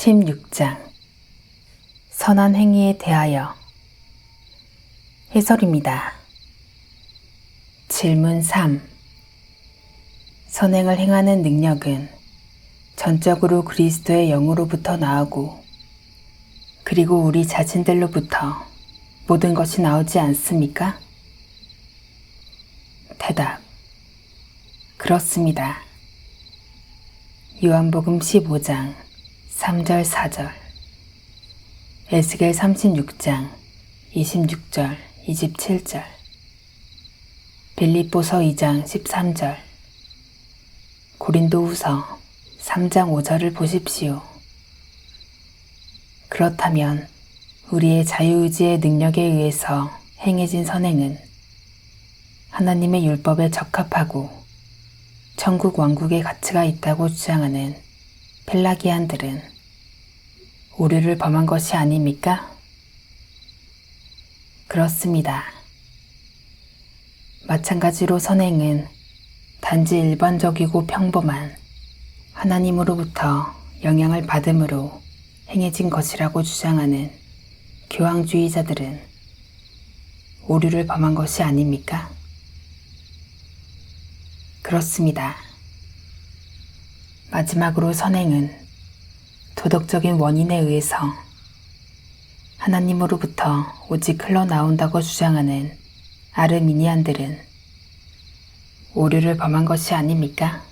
16장 선한 행위에 대하여 해설입니다. 질문 3 선행을 행하는 능력은 전적으로 그리스도의 영으로부터 나오고 그리고 우리 자신들로부터 모든 것이 나오지 않습니까? 대답 그렇습니다. 요한복음 15장 3절 4절. 에스겔 36장 26절 27절. 빌립보서 2장 13절. 고린도후서 3장 5절을 보십시오. 그렇다면 우리의 자유의지의 능력에 의해서 행해진 선행은 하나님의 율법에 적합하고 천국 왕국의 가치가 있다고 주장하는 펠라기안들은 오류를 범한 것이 아닙니까? 그렇습니다. 마찬가지로 선행은 단지 일반적이고 평범한 하나님으로부터 영향을 받음으로 행해진 것이라고 주장하는 교황주의자들은 오류를 범한 것이 아닙니까? 그렇습니다. 마지막으로 선행은 도덕적인 원인에 의해서 하나님으로부터 오직 흘러나온다고 주장하는 아르미니안들은 오류를 범한 것이 아닙니까?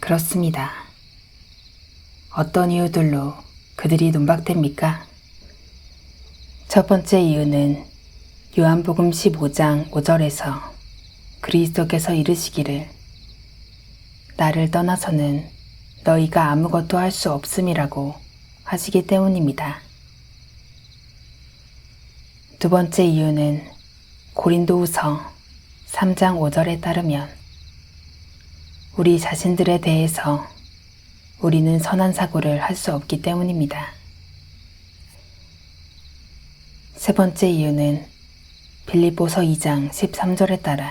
그렇습니다. 어떤 이유들로 그들이 논박됩니까? 첫 번째 이유는 요한복음 15장 5절에서 그리스도께서 이르시기를 나를 떠나서는 너희가 아무것도 할 수 없음이라고 하시기 때문입니다. 두 번째 이유는 고린도후서 3장 5절에 따르면 우리 자신들에 대해서 우리는 선한 사고를 할 수 없기 때문입니다. 세 번째 이유는 빌립보서 2장 13절에 따라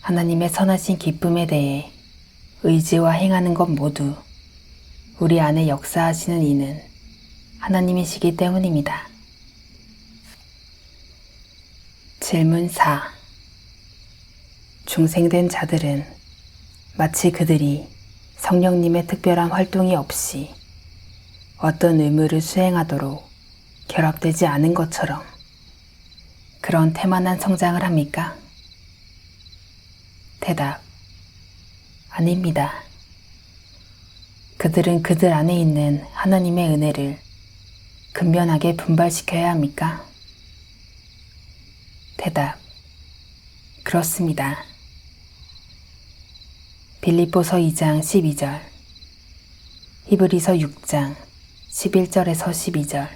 하나님의 선하신 기쁨에 대해 의지와 행하는 것 모두 우리 안에 역사하시는 이는 하나님이시기 때문입니다. 질문 4. 중생된 자들은 마치 그들이 성령님의 특별한 활동이 없이 어떤 의무를 수행하도록 결합되지 않은 것처럼 그런 태만한 성장을 합니까? 대답. 아닙니다. 그들은 그들 안에 있는 하나님의 은혜를 근면하게 분발시켜야 합니까? 대답. 그렇습니다. 빌립보서 2장 12절, 히브리서 6장 11절에서 12절,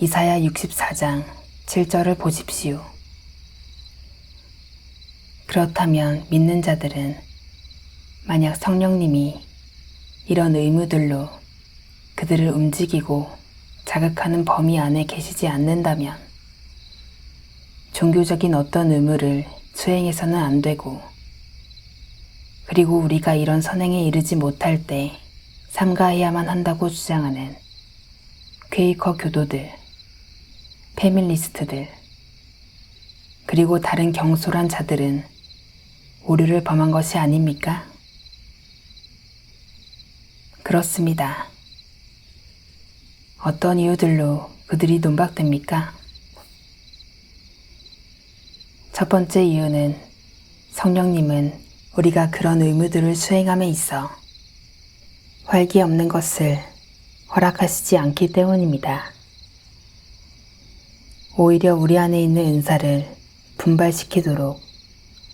이사야 64장 7절을 보십시오. 그렇다면 믿는 자들은 만약 성령님이 이런 의무들로 그들을 움직이고 자극하는 범위 안에 계시지 않는다면 종교적인 어떤 의무를 수행해서는 안 되고 그리고 우리가 이런 선행에 이르지 못할 때 삼가해야만 한다고 주장하는 퀘이커 교도들, 페밀리스트들, 그리고 다른 경솔한 자들은 오류를 범한 것이 아닙니까? 그렇습니다. 어떤 이유들로 그들이 논박됩니까? 첫 번째 이유는 성령님은 우리가 그런 의무들을 수행함에 있어 활기 없는 것을 허락하시지 않기 때문입니다. 오히려 우리 안에 있는 은사를 분발시키도록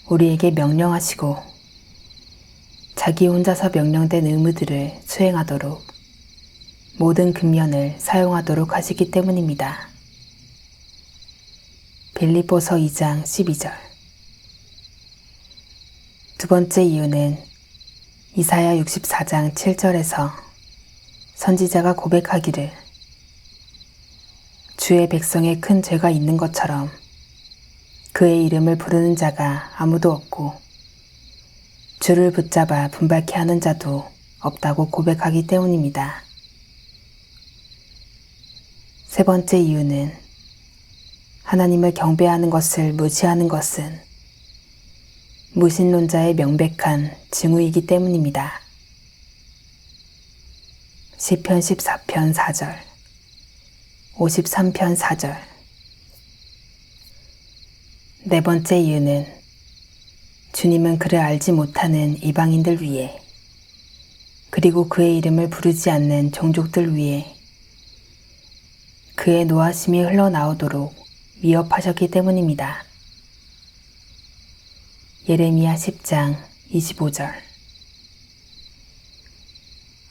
우리에게 명령하시고 자기 혼자서 명령된 의무들을 수행하도록 모든 근면을 사용하도록 하시기 때문입니다. 빌리보서 2장 12절 두 번째 이유는 이사야 64장 7절에서 선지자가 고백하기를 주의 백성에 큰 죄가 있는 것처럼 그의 이름을 부르는 자가 아무도 없고 주를 붙잡아 분발케 하는 자도 없다고 고백하기 때문입니다. 세 번째 이유는 하나님을 경배하는 것을 무시하는 것은 무신론자의 명백한 징후이기 때문입니다. 시편 14편 4절 53편 4절 네 번째 이유는 주님은 그를 알지 못하는 이방인들 위해 그리고 그의 이름을 부르지 않는 종족들 위해 그의 노하심이 흘러나오도록 위협하셨기 때문입니다. 예레미야 10장 25절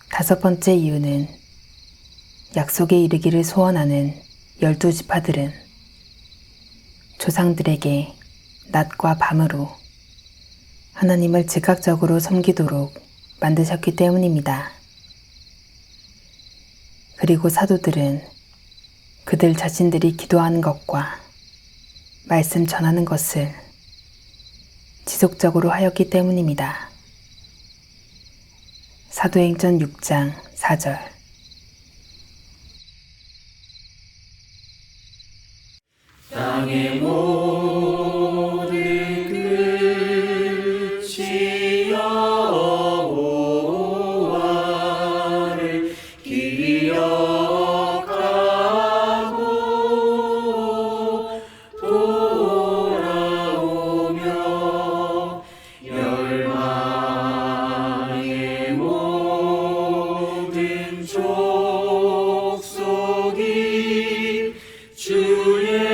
다섯 번째 이유는 약속에 이르기를 소원하는 열두 지파들은 조상들에게 낮과 밤으로 하나님을 즉각적으로 섬기도록 만드셨기 때문입니다. 그리고 사도들은 그들 자신들이 기도하는 것과 말씀 전하는 것을 지속적으로 하였기 때문입니다. 사도행전 6장 4절 의 모든 끝이 여호와를 기억하고 돌아오며 열망의 모든 족속이 주의